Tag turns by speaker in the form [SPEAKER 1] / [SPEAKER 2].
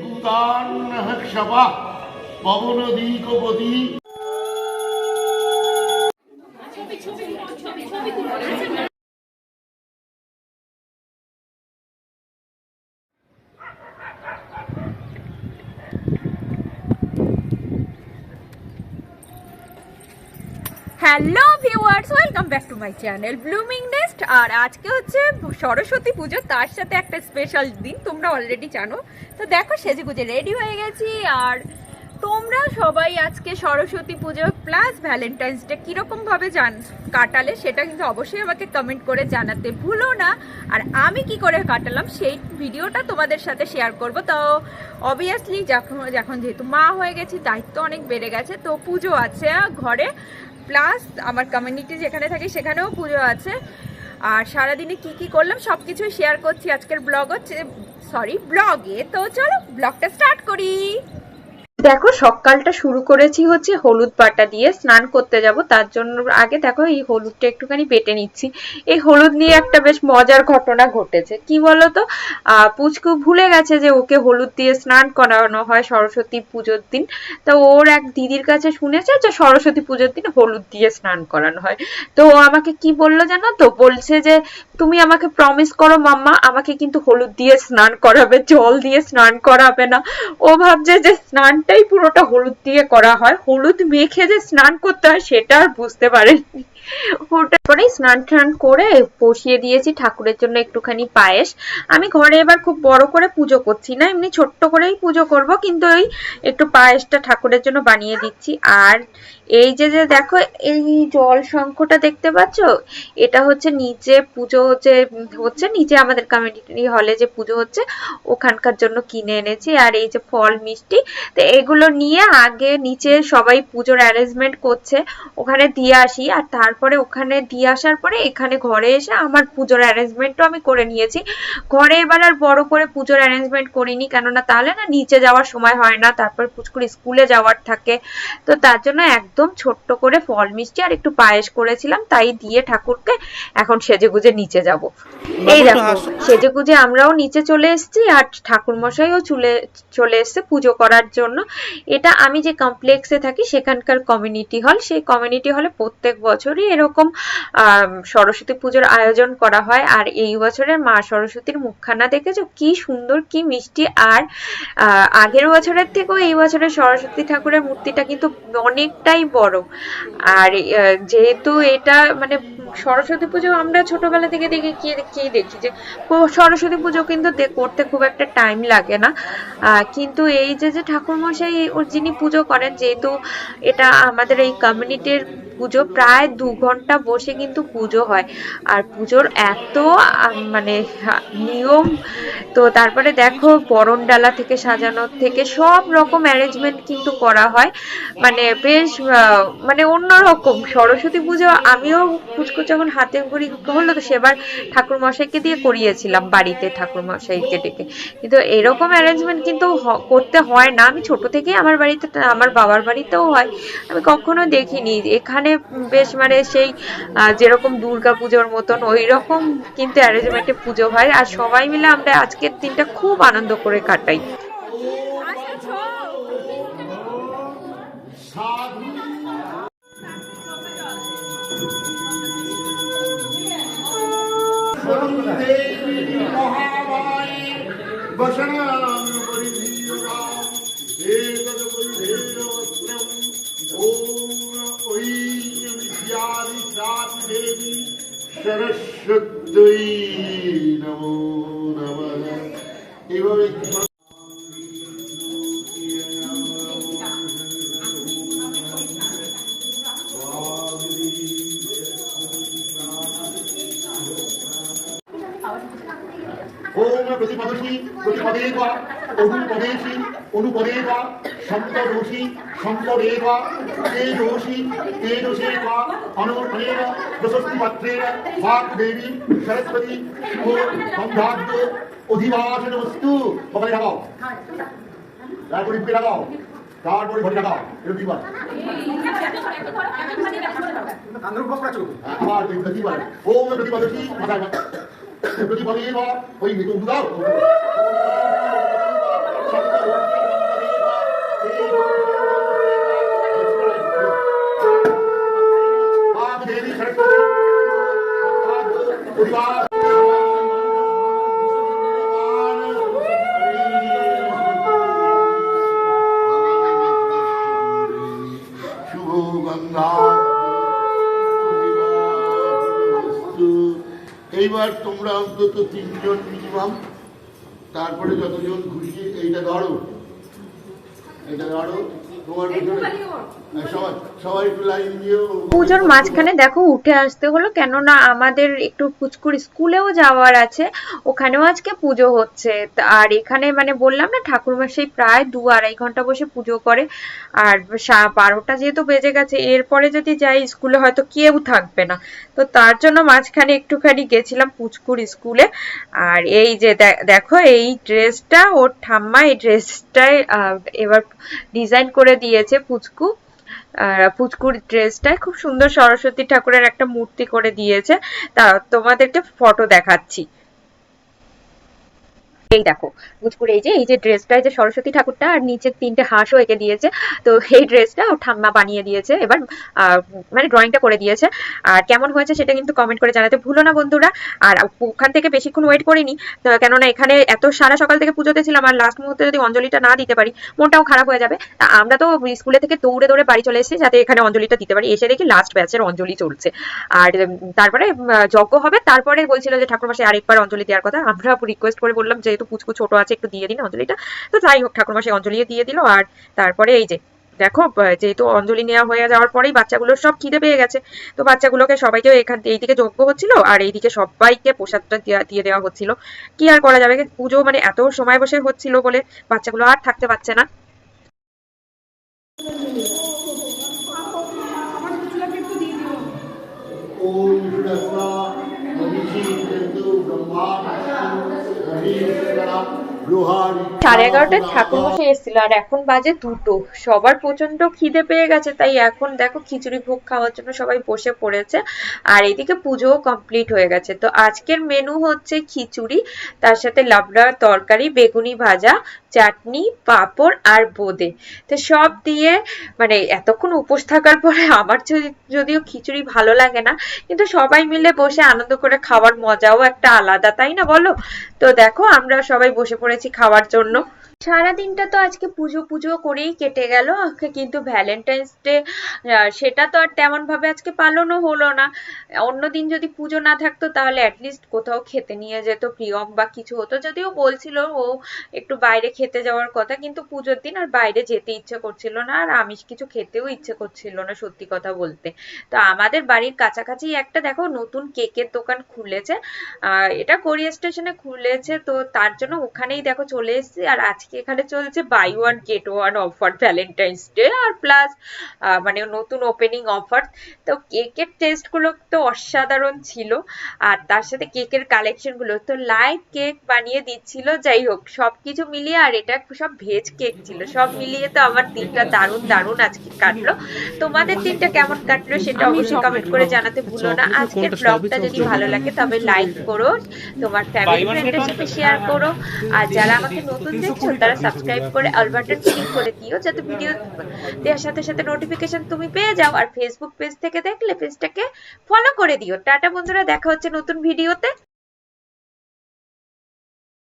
[SPEAKER 1] ভূতান ক্ষপা পবনদীকপতি।
[SPEAKER 2] Hello viewers welcome back to my channel blooming nest আর আজকে হচ্ছে সরস্বতী পুজো, তার সাথে একটা স্পেশাল দিন, তোমরা অলরেডি জানো। তো দেখো সেজে গুজে রেডি হয়ে গেছি। আর তোমরা সবাই আজকে সরস্বতী পুজো প্লাস ভ্যালেন্টাইন্স ডে কীরকমভাবে জান কাটালে, সেটা কিন্তু অবশ্যই আমাকে কমেন্ট করে জানাতে ভুলো না। আর আমি কি করে কাটালাম, সেই ভিডিওটা তোমাদের সাথে শেয়ার করব। তো অবভিয়াসলি যখন যখন যেহেতু মা হয়ে গেছি, দায়িত্ব অনেক বেড়ে গেছে। তো পুজো আছে ঘরে। প্লাস আমার কমিউনিটি যেখানে থাকি, সেখানেও পুজো আছে। আর সারাদিনে কি কি করলাম সব কিছুই শেয়ার করছি আজকের ব্লগ হচ্ছে সরি ব্লগে তো চলো ব্লগটা স্টার্ট করি। দেখো, সকালটা শুরু করেছি হচ্ছে হলুদ পাটা দিয়ে, স্নান করতে যাব, তার জন্য আগে দেখো এই হলুদটা একটুখানি বেটে নিচ্ছি। এই হলুদ নিয়ে একটা বেশ মজার ঘটনা ঘটেছে। কি বলতো? পুচকু ভুলে গেছে যে ওকে হলুদ দিয়ে স্নান করানো হয় সরস্বতী পুজোর দিন। তো ওর এক দিদির কাছে শুনেছে যে সরস্বতী পুজোর দিন হলুদ দিয়ে স্নান করানো হয়। তো ও আমাকে কি বলল জানো তো? বলছে যে, তুমি আমাকে প্রমিস করো মাম্মা, আমাকে কিন্তু হলুদ দিয়ে স্নান করাবে, জল দিয়ে স্নান করাবে না। ও ভাবছে যে স্নানটাই পুরোটা হলুদ দিয়ে করা হয়। হলুদ মেখে যে স্নান করতে হয়, সেটা আর বুঝতে পারেনি। ওটা পরেই স্নান টান করে বসিয়ে দিয়েছি ঠাকুরের জন্য একটুখানি পায়েস। আমি ঘরে এবার খুব বড় করে পুজো করছি না, এমনি ছোট্ট করেই পুজো করব, কিন্তু ওই একটু পায়েসটা ঠাকুরের জন্য বানিয়ে দিচ্ছি। আর এই যে যে দেখো, এই জল শঙ্খটা দেখতে পাচ্ছ? এটা হচ্ছে নিচে পুজো যে হচ্ছে নিচে আমাদের কমিউনিটি হলে যে পুজো হচ্ছে, ওখানকার জন্য কিনে এনেছি। আর এই যে ফল, মিষ্টি, তো এগুলো নিয়ে আগে নিচে সবাই পুজোর অ্যারেঞ্জমেন্ট করছে ওখানে দিয়ে আসি। আর তারপরে ওখানে দিয়ে আসার পরে এখানে ঘরে এসে আমার পুজোর অ্যারেঞ্জমেন্টও আমি করে নিয়েছি। ঘরে এবার আর বড় করে পুজোর অ্যারেঞ্জমেন্ট করিনি কেননা তাহলে না নিচে যাওয়ার সময় হয় না তারপর পুচকুর স্কুলে যাওয়ার থাকে। তো তার জন্য একদম ছোট্ট করে ফল মিষ্টি আর একটু পায়েস করেছিলাম তাই দিয়ে ঠাকুরকে এখন সেজে গুজে নিচে যাব। এই দেখো সেজে গুজে আমরাও নিচে চলে এসেছি আর ঠাকুর মশাইও চলে চলে এসেছে পুজো করার জন্য। এটা আমি যে কমপ্লেক্সে থাকি, সেখানকার কমিউনিটি হল সেই কমিউনিটি হলে প্রত্যেক বছরই এরকম সরস্বতী পুজোর আয়োজন করা হয়। আর এই বছরের মা সরস্বতীর মুখখানা দেখেছ? কি সুন্দর, কি মিষ্টি। আর আগের বছরের থেকেও এই বছরের সরস্বতী ঠাকুরের মূর্তিটা কিন্তু অনেকটাই বড়। আর যেহেতু এটা মানে সরস্বতী পুজো আমরা ছোটবেলা থেকে দেখে কি কি দেখি যে সরস্বতী পুজো কিন্তু করতে খুব একটা টাইম লাগে না। কিন্তু এই যে যে ঠাকুর মশাই ওর যিনি পুজো করেন, যেহেতু এটা আমাদের এই কমিউনিটির পুজো, প্রায় দু ঘণ্টা বসে কিন্তু পুজো হয়। আর পুজোর এত মানে নিয়ম, তো তারপরে দেখো বরণ ডালা থেকে সাজানোর থেকে সব রকম অ্যারেঞ্জমেন্ট কিন্তু করা হয়। মানে বেশ মানে অন্যরকম। সরস্বতী পুজো আমিও পুচকু যখন হাতে ঘড়ি হলো তো সেবার ঠাকুর মশাইকে দিয়ে করিয়েছিলাম, বাড়িতে ঠাকুর মশাইকে ডেকে। কিন্তু এরকম অ্যারেঞ্জমেন্ট কিন্তু করতে হয় না। আমি ছোট থেকেই আমার বাড়িতে, আমার বাবার বাড়িতেও হয়। আমি কখনো দেখিনি। এখানে বেশ মানে সেই যেরকম দুর্গা পুজোর মতন ওই রকম কিন্তু অ্যারেঞ্জমেন্টে পুজো হয়। আর সবাই মিলে আমরা আজকের দিনটা খুব আনন্দ করে কাটাই।
[SPEAKER 1] সন্ধে মহামায় বসনাং পরিধীয়তাম এতদ পরিধেয়বস্ত্রম ওম ঐ বিদ্যাদি সাতি দেবী সরস্বত্যৈ নমো নমঃ এভাবে ওম প্রতিপদসি প্রতিপদেব অনুপদেশি অনুপদেব সম্পদোষি সম্পদেব তে দোষি তে দোষেব অনুপদেব প্রশস্তি পাত্রের দেবী সরস্বতী শুভ সম্ভাব্য অধিবাসন বস্তু কপালে লাগাও। তারপরে বুকে লাগাও। তারপরে ঘরে লাগাও। এরকম বল আবার প্রতিবার ওম প্রতিপদসি মাথায় প্রতিপদে বা ওই মৃত্যু দাও দেবী পরিবার শুভ গঙ্গা এইবার তোমরা অন্তত তিনজন মিনিমাম তারপরে যতজন ঘুরিয়ে এইটা ধরো এটা ধরো তোমার পেছনে সবাই সবাই একটু লাইন দিও
[SPEAKER 2] পুজোর মাঝখানে দেখো উঠে আসতে হলো কেননা আমাদের একটু পুচকুর স্কুলেও যাওয়ার আছে ওখানেও আজকে পুজো হচ্ছে। আর এখানে মানে বললাম না ঠাকুরমশাই প্রায় দু আড়াই ঘণ্টা বসে পুজো করে। আর বারোটা যেহেতু বেজে গেছে এরপরে যদি যাই স্কুলে হয়তো কেউ থাকবে না। তো তার জন্য মাঝখানে একটুখানি গেছিলাম পুচকুর স্কুলে। আর এই যে দেখো এই ড্রেসটা ওর ঠাম্মা এই ড্রেসটাই এবার ডিজাইন করে দিয়েছে পুচকু। আর পুচকুর ড্রেসটায় খুব সুন্দর সরস্বতী ঠাকুরের একটা মূর্তি করে দিয়েছে। তা তোমাদেরকে ফটো দেখাচ্ছি। এই দেখো পুচকুর এই যে এই যে ড্রেসটা এই যে সরস্বতী ঠাকুরটা, আর নিচে তিনটে হাঁসও এঁকে দিয়েছে। তো এই ড্রেসটা ও ঠাম্মা বানিয়ে দিয়েছে। এবার মানে ড্রয়িংটা করে দিয়েছে। আর কেমন হয়েছে সেটা কিন্তু কমেন্ট করে জানাতে ভুলো না বন্ধুরা। আর ওখান থেকে বেশিক্ষণ ওয়েট করিনি। কেননা এখানে এত সারা সকাল থেকে পুজোতে ছিলাম, আর লাস্ট মুহূর্তে যদি অঞ্জলিটা না দিতে পারি, মনটাও খারাপ হয়ে যাবে। আমরা তো স্কুলে থেকে দৌড়ে দৌড়ে বাড়ি চলে এসেছি, যাতে এখানে অঞ্জলিটা দিতে পারি। এসে দেখি লাস্ট ব্যাচের অঞ্জলি চলছে। আর তারপরে যজ্ঞ হবে। তারপরে বলছিল যে ঠাকুরমাসে আরেকবার অঞ্জলি দেওয়ার কথা। আমরা রিকোয়েস্ট করে বললাম, যেহেতু পুচকু ছোট আছে, একটু দিয়ে দিন অঞ্জলিটা। তো যাই হোক ঠাকুরমাসে অঞ্জলি দিয়ে দিল। আর তারপরে এই যে, দেখো যেহেতু অঞ্জলি নেওয়া হয়ে যাওয়ার পরেই বাচ্চাগুলোর সব খিদে পেয়ে গেছে। তো বাচ্চাগুলোকে সবাইকে এখান, এইদিকে যজ্ঞ হচ্ছিল, আর এইদিকে সবাইকে প্রসাদটা দিয়ে দেওয়া হচ্ছিল। কি আর করা যাবে? পুজো মানে এত সময় বসে হচ্ছিল বলে বাচ্চাগুলো আর থাকতে পারছে না।
[SPEAKER 1] অভিষেকন্তু ব্রহ্মা।
[SPEAKER 2] সাড়ে এগারোটায় ঠাকুর বসে এসেছিল আর এখন বাজে দুটো। সবার প্রচণ্ড খিদে পেয়ে গেছে তাই এখন দেখো খিচুড়ি ভোগ খাওয়ার জন্য সবাই বসে পড়েছে আর এদিকে পুজোও কমপ্লিট হয়ে গেছে। তো আজকের মেনু হচ্ছে খিচুড়ি তার সাথে লাবড়া তরকারি বেগুনি ভাজা চাটনি, পাঁপড় আর বোঁদে। তো সব দিয়ে মানে এতক্ষণ উপোস থাকার পরে আমার যদি- যদিও খিচুড়ি ভালো লাগে না, কিন্তু সবাই মিলে বসে আনন্দ করে খাওয়ার মজাও একটা আলাদা, তাই না বলো? তো দেখো আমরা সবাই বসে পড়েছি খাওয়ার জন্য। সারা দিনটা তো আজকে পুজো পুজো করেই কেটে গেল কিন্তু ভ্যালেন্টাইন্স ডে সেটা তো আর তেমন ভাবে আজকে পালনও হলো না। অন্যদিন যদি পুজো না থাকতো তাহলে অ্যাটলিস্ট কোথাও খেতে নিয়ে যেত, প্রিয়ম বা কিছু হতো। যদিও বলছিল ও একটু বাইরে খেতে যাওয়ার কথা, কিন্তু পুজোর দিন আর বাইরে যেতে ইচ্ছে করছিল না, আর আমিষ কিছু খেতেও ইচ্ছে করছিল না সত্যি কথা বলতে। তো আমাদের বাড়ির কাছাকাছি একটা দেখো নতুন কেকের দোকান খুলেছে এটা কোরিয়া স্টেশনে খুলেছে, তো তার জন্য ওখানেই দেখো চলে এসেছি। আর আজকে এখানে চলছে buy one get one offer Valentine's day আর প্লাস মানে নতুন ওপেনিং অফার তো কেকের টেস্টগুলো তো অসাধারণ ছিল। আর তার সাথে কেকের কালেকশনগুলো। তো লাইভ কেক বানিয়ে দিচ্ছিল যাই হোক সবকিছু মিলিয়ে আর এটা সব ভেজ কেক ছিল। সব মিলিয়ে তো আমার দিনটা দারুণ দারুণ আজকে কাটলো। তোমাদের দিনটা কেমন কাটলো সেটা অবশ্যই কমেন্ট করে জানাতে ভুলো না। আজকের ব্লগটা যদি ভালো লাগে তবে লাইক করো। তোমার ফ্যামিলি ফ্রেন্ডের সাথে শেয়ার করো। আর যারা আমাকে নতুন দেখছ তারা সাবস্ক্রাইব করে অল বাটন ক্লিক করে দিও যাতে ভিডিও দেওয়ার সাথে সাথে নোটিফিকেশন তুমি পেয়ে যাও। আর ফেসবুক পেজ থেকে দেখলে পেজটাকে ফলো করে দিও। টাটা বন্ধুরা দেখা হচ্ছে নতুন ভিডিওতে